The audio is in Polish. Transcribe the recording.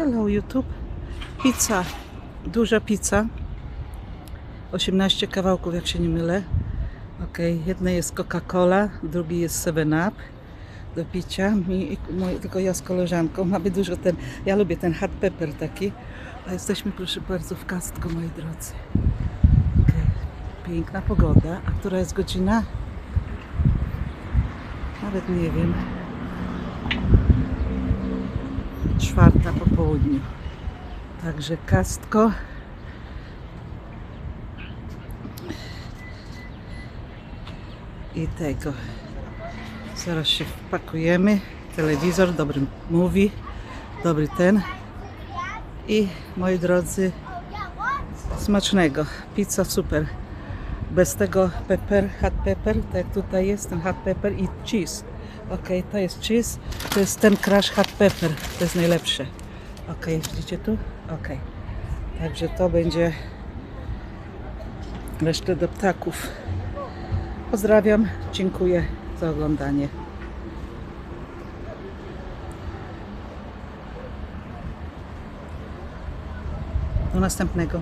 Hello YouTube. Pizza. Duża pizza. 18 kawałków, jak się nie mylę. Ok, jedna jest Coca-Cola, drugi jest 7-Up do picia. Mi, mój, tylko ja z koleżanką. Mamy dużo ten, ja lubię ten hot pepper taki. A jesteśmy, proszę bardzo, w Kastko, moi drodzy. Okej, Piękna pogoda. A która jest godzina? Nawet nie wiem. Czwarta po południu. Także Kastko. I tego. Zaraz się wpakujemy. Telewizor, dobry mówi, dobry ten. I moi drodzy, smacznego. Pizza super. Bez tego pepper, hot pepper, tak tutaj jest ten hot pepper i cheese. Ok, to jest cheese, to jest ten crush hot pepper, to jest najlepsze. Ok, widzicie tu? Ok. Także to będzie resztę do ptaków. Pozdrawiam, dziękuję za oglądanie. Do następnego.